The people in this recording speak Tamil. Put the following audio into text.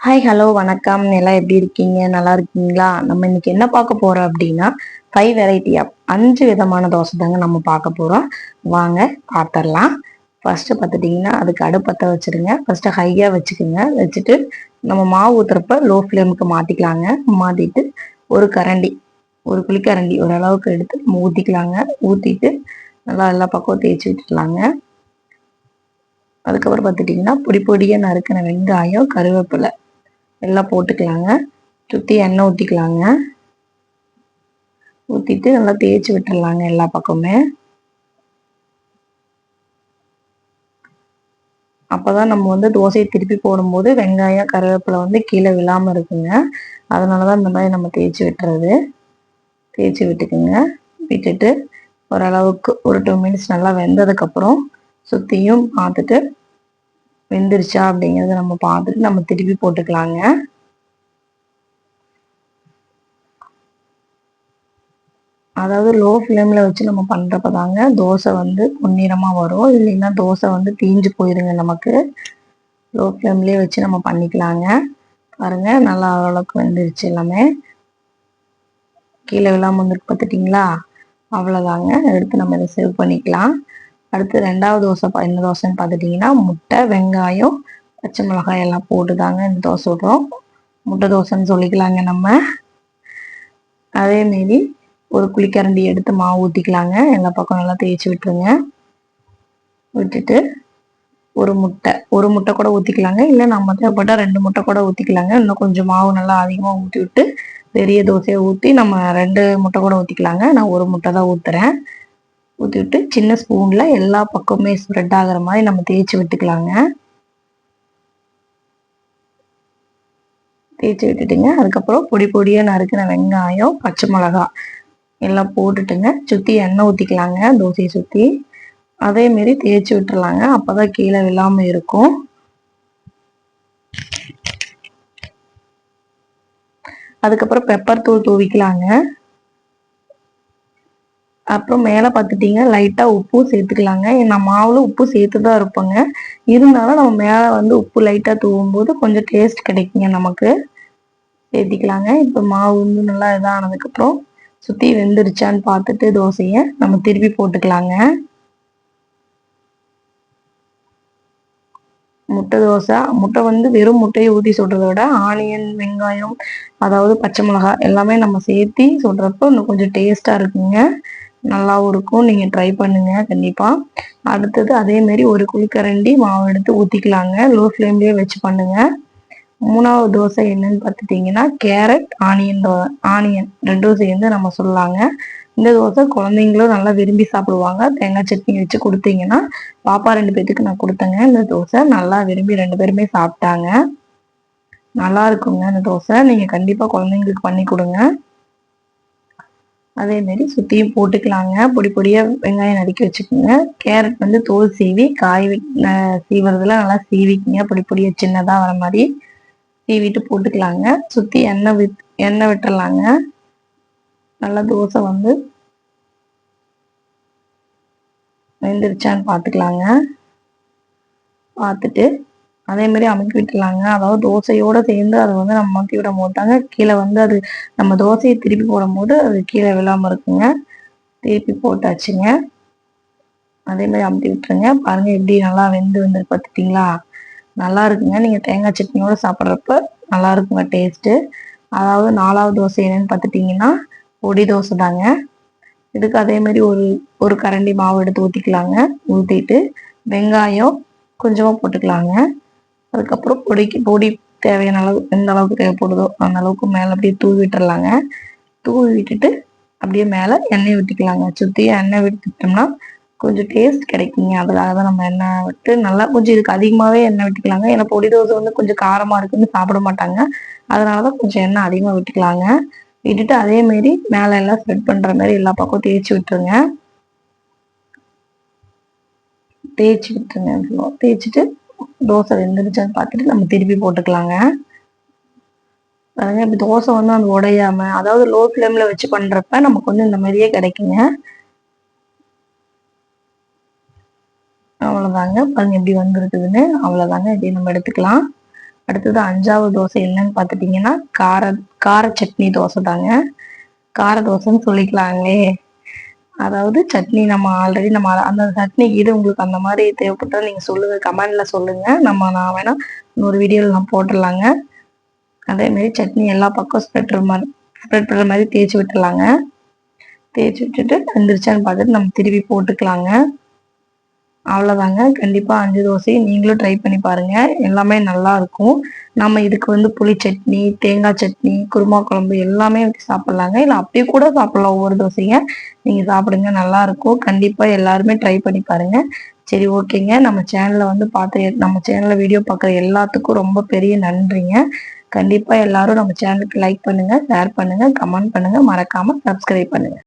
ஹாய் ஹலோ வணக்கம். எல்லாம் எப்படி இருக்கீங்க? நல்லா இருக்கீங்களா? நம்ம இன்னைக்கு என்ன பார்க்க போறோம் அப்படின்னா ஃபைவ் வெரைட்டி ஆஃப் அஞ்சு விதமான தோசை தாங்க நம்ம பார்க்க போறோம். வாங்க பார்த்துடலாம். ஃபர்ஸ்ட் பார்த்துட்டிங்கன்னா அதுக்கு அடுப்பத்தை வச்சிருங்க. ஃபர்ஸ்ட் ஹையாக வச்சுக்கோங்க. வச்சுட்டு நம்ம மாவு ஊத்துறப்ப லோ ஃப்ளேமுக்கு மாற்றிக்கலாங்க மாற்றிட்டு ஒரு கரண்டி. ஒரு குழிக்கரண்டி ஓரளவுக்கு எடுத்து நம்ம ஊற்றிக்கலாங்க ஊற்றிட்டு நல்லா எல்லா பக்கம் தேய்ச்சி விட்டுக்கலாங்க அதுக்கப்புறம் பார்த்துட்டிங்கன்னா பொடி பொடியாக நறுக்கின வெங்காயம் கருவேப்பிலை எல்லாம் போட்டுக்கலாங்க. சுற்றி எண்ணெய் ஊற்றிக்கலாங்க ஊற்றிட்டு நல்லா தேய்ச்சி விட்டுறலாங்க எல்லா பக்கமே அப்போதான் நம்ம வந்து தோசையை திருப்பி போடும்போது வெங்காயம் கருவேப்பிலை வந்து கீழே விழாமல் இருக்குங்க. அதனால தான் இந்த மாதிரி நம்ம தேய்ச்சி விட்டுறது. தேய்ச்சி விட்டுக்குங்க. விட்டுட்டு ஓரளவுக்கு ஒரு டூ மினிட்ஸ் நல்லா வெந்ததுக்கப்புறம் சுற்றியும் பார்த்துட்டு வெந்துருச்சா அப்படிங்கிறத நம்ம பார்த்துட்டு நம்ம திருப்பி போட்டுக்கலாங்க. அதாவது லோ ஃப்ளேமில் வச்சு நம்ம பண்ணுறப்ப தாங்க தோசை வந்து பொன்னிறமாக வரும். இல்லைன்னா தோசை வந்து தீஞ்சு போயிருங்க நமக்கு. லோ ஃப்ளேம்லேயே வச்சு நம்ம பண்ணிக்கலாங்க. பாருங்க நல்லா ஓரளவுக்கு வெந்துருச்சு எல்லாமே. கீழே விழாமல் வந்துருக்கு பார்த்துட்டிங்களா அவ்வளோதாங்க எடுத்து நம்ம இதை சேவ் பண்ணிக்கலாம். அடுத்து ரெண்டாவது தோசை என்ன தோசைன்னு பார்த்துட்டிங்கன்னா முட்டை வெங்காயம் பச்சை மிளகாய் எல்லாம் போட்டு தாங்க இந்த தோசை விட்றோம். முட்டை தோசைன்னு சொல்லிக்கலாங்க நம்ம. அதேமாரி ஒரு குளிக்கரண்டி எடுத்து மாவு ஊற்றிக்கலாங்க எல்லா பக்கம் நல்லா தேய்ச்சி விட்டுருங்க. விட்டுட்டு ஒரு முட்டை ஒரு முட்டை கூட ஊற்றிக்கலாங்க இல்லை நம்ம தேவைப்பட்டால் ரெண்டு முட்டை கூட ஊற்றிக்கலாங்க இன்னும் கொஞ்சம் மாவு நல்லா அதிகமாக ஊற்றி விட்டு பெரிய தோசையை ஊற்றி நம்ம ரெண்டு முட்டை கூட ஊற்றிக்கலாங்க நான் ஒரு முட்டை தான் ஊற்றுறேன் ஊற்றி விட்டு சின்ன ஸ்பூனில் எல்லா பக்கமுமே ஸ்ப்ரெட் ஆகிற மாதிரி நம்ம தேய்ச்சி விட்டுக்கலாங்க. தேய்ச்சி விட்டுட்டுங்க. அதுக்கப்புறம் பொடி பொடியாக நறுக்கின வெங்காயம் பச்சை மிளகா எல்லாம் போட்டுட்டுங்க. சுற்றி எண்ணெய் ஊற்றிக்கலாங்க தோசையை சுற்றி அதேமாரி தேய்ச்சி விட்டுறலாங்க. அப்போ தான் கீழே விழாமல் இருக்கும். அதுக்கப்புறம் பெப்பர் தூள் தூவிக்கலாங்க. அப்புறம் மேலே பார்த்துட்டிங்க லைட்டாக உப்பும் சேர்த்துக்கலாங்க. நான் மாவில் உப்பு சேர்த்து தான் இருப்பேங்க. இருந்தாலும் நம்ம மேலே வந்து உப்பு லைட்டாக தூவும் போது கொஞ்சம் டேஸ்ட் கிடைக்குங்க நமக்கு. சேர்த்திக்கலாங்க. இப்போ மாவு வந்து நல்லா இதானதுக்கப்புறம் சுற்றி வெந்துருச்சான்னு பார்த்துட்டு தோசையை நம்ம திருப்பி போட்டுக்கலாங்க. முட்டை தோசை முட்டை வந்து வெறும் முட்டையை ஊற்றி சுடுறத விட ஆனியன் வெங்காயம் அதாவது பச்சை மிளகாய் எல்லாமே நம்ம சேர்த்தி சுடுறப்போ இன்னும் கொஞ்சம் டேஸ்ட்டாக இருக்குங்க. நல்லாவும் இருக்கும். நீங்கள் ட்ரை பண்ணுங்க. கண்டிப்பாக அடுத்தது அதேமாரி ஒரு குளிக்கரண்டி மாவு எடுத்து ஊற்றிக்கலாங்க லோ ஃப்ளேம்லேயே வச்சு பண்ணுங்கள் மூணாவது தோசை என்னன்னு பார்த்துட்டிங்கன்னா கேரட் ஆனியன் ஆனியன் ரெண்டும் சேர்ந்து நம்ம சொல்லலாங்க. இந்த தோசை குழந்தைங்களும் நல்லா விரும்பி சாப்பிடுவாங்க. தேங்காய் சட்னி வச்சு கொடுத்தீங்கன்னா பாப்பா ரெண்டு பேத்துக்கு நான் கொடுத்தேங்க. இந்த தோசை நல்லா விரும்பி ரெண்டு பேருமே சாப்பிட்டாங்க. நல்லா இருக்குங்க இந்த தோசை. நீங்கள் கண்டிப்பாக குழந்தைங்களுக்கு பண்ணி கொடுங்க. அதேமாரி சுற்றியும் போட்டுக்கலாங்க. பொடி பொடியாக வெங்காயம் நறுக்கி வச்சுக்கோங்க. கேரட் வந்து தோல் சீவி காய் சீவுறதுல நல்லா சீவிக்குங்க. பொடி பொடியாக சின்னதாக வர மாதிரி சீவிட்டு போட்டுக்கலாங்க. சுற்றி எண்ணெய் வித் எண்ணெய் விட்டுறலாங்க. நல்லா தோசை வந்து வெந்துருச்சான்னு பார்த்துக்கலாங்க. பார்த்துட்டு அதே மாதிரி அமுக்கி விட்டுலாங்க அதாவது தோசையோட சேர்ந்து அதை வந்து நம்ம அமுக்கி விட மாட்டாங்க. கீழே வந்து அது நம்ம தோசையை திருப்பி போடும்போது அது கீழே விழாமல் இருக்குங்க. திருப்பி போட்டாச்சுங்க. அதே மாதிரி அமுத்தி விட்டுருங்க. பாருங்கள் எப்படி நல்லா வெந்து வந்து பார்த்துட்டிங்களா? நல்லா இருக்குங்க. நீங்கள் தேங்காய் சட்னியோடு சாப்பிட்றப்ப நல்லா இருக்குங்க டேஸ்ட்டு அதாவது நாலாவது தோசை என்னன்னு பார்த்துட்டிங்கன்னா பொடி தோசை தாங்க இதுக்கு அதே மாதிரி ஒரு ஒரு கரண்டி மாவு எடுத்து ஊற்றிக்கலாங்க ஊற்றிட்டு வெங்காயம் கொஞ்சமாக போட்டுக்கலாங்க. அதுக்கப்புறம் பொடிக்கு பொடி தேவையான அளவு எந்த அளவுக்கு தேவைப்படுதோ அந்த அளவுக்கு மேலே அப்படியே தூவி விட்டுறலாங்க. தூவி விட்டுட்டு அப்படியே மேலே எண்ணெய் விட்டுக்கலாங்க சுற்றி எண்ணெய் விட்டுட்டோம்னா கொஞ்சம் டேஸ்ட் கிடைக்குங்க. அதுக்காக தான் நம்ம எண்ணெய் விட்டு நல்லா கொஞ்சம் இதுக்கு அதிகமாகவே எண்ணெய் விட்டுக்கலாங்க. ஏன்னா பொடி தோசை வந்து கொஞ்சம் காரமாக இருக்குன்னு சாப்பிட மாட்டாங்க. அதனால தான் கொஞ்சம் எண்ணெய் அதிகமாக விட்டுக்கலாங்க. விட்டுட்டு அதேமாரி மேலே எல்லாம் ஸ்ப்ரெட் பண்ணுற மாதிரி எல்லா பக்கம் தேய்ச்சி விட்டுருங்க. தேய்ச்சி விட்டுருங்க தேய்ச்சிட்டு தோசை வெந்துருச்சான்னு பார்த்துட்டு நம்ம திருப்பி போட்டுக்கலாங்க. பாருங்க இப்போ தோசை வந்து அந்த உடையாம அதாவது லோ ஃப்ளேமில் வச்சு பண்ணுறப்ப நமக்கு வந்து இந்த மாதிரியே கிடைக்குங்க. அவ்வளோதாங்க பாருங்க எப்படி வந்துருக்குதுன்னு. அவ்வளோதாங்க இப்படி நம்ம எடுத்துக்கலாம். அடுத்தது அஞ்சாவது தோசை என்னன்னு பார்த்துட்டிங்கன்னா கார கார சட்னி தோசை தாங்க. கார தோசைன்னு சொல்லிக்கலாங்களே. அதாவது சட்னி நம்ம ஆல்ரெடி நம்ம அந்த சட்னிக்கு இது உங்களுக்கு அந்த மாதிரி தேவைப்பட்டால் நீங்கள் சொல்லுங்கள் கமெண்டில் சொல்லுங்கள் நம்ம நான் வேணால் இன்னொரு வீடியோவில் நான் போட்டுடலாங்க. அதேமாரி சட்னி எல்லா பக்கம் ஸ்ப்ரெட்ற மாதிரி ஸ்ப்ரெட் பண்ணுற மாதிரி தேய்ச்சி விட்டுடலாங்க. தேய்ச்சி விட்டுட்டு வந்துருச்சான்னு பார்த்துட்டு நம்ம திருப்பி போட்டுக்கலாங்க. அவ்வளோதாங்க கண்டிப்பாக அஞ்சு தோசை நீங்களும் ட்ரை பண்ணி பாருங்கள் எல்லாமே நல்லாயிருக்கும் நம்ம இதுக்கு வந்து புளி சட்னி தேங்காய் சட்னி குருமா குழம்பு எல்லாமே வச்சு சாப்பிட்லாங்க. இல்லை அப்படியே கூட சாப்பிட்லாம் ஒவ்வொரு தோசைங்க. நீங்கள் சாப்பிடுங்க நல்லாயிருக்கும் கண்டிப்பாக எல்லாருமே ட்ரை பண்ணி பாருங்கள் சரி ஓகேங்க. நம்ம சேனலில் வந்து பார்த்து நம்ம சேனலில் வீடியோ பார்க்குற எல்லாத்துக்கும் ரொம்ப பெரிய நன்றிங்க. கண்டிப்பாக எல்லாரும் நம்ம சேனலுக்கு லைக் பண்ணுங்கள் ஷேர் பண்ணுங்கள் கமெண்ட் பண்ணுங்கள் மறக்காமல் சப்ஸ்கிரைப் பண்ணுங்கள்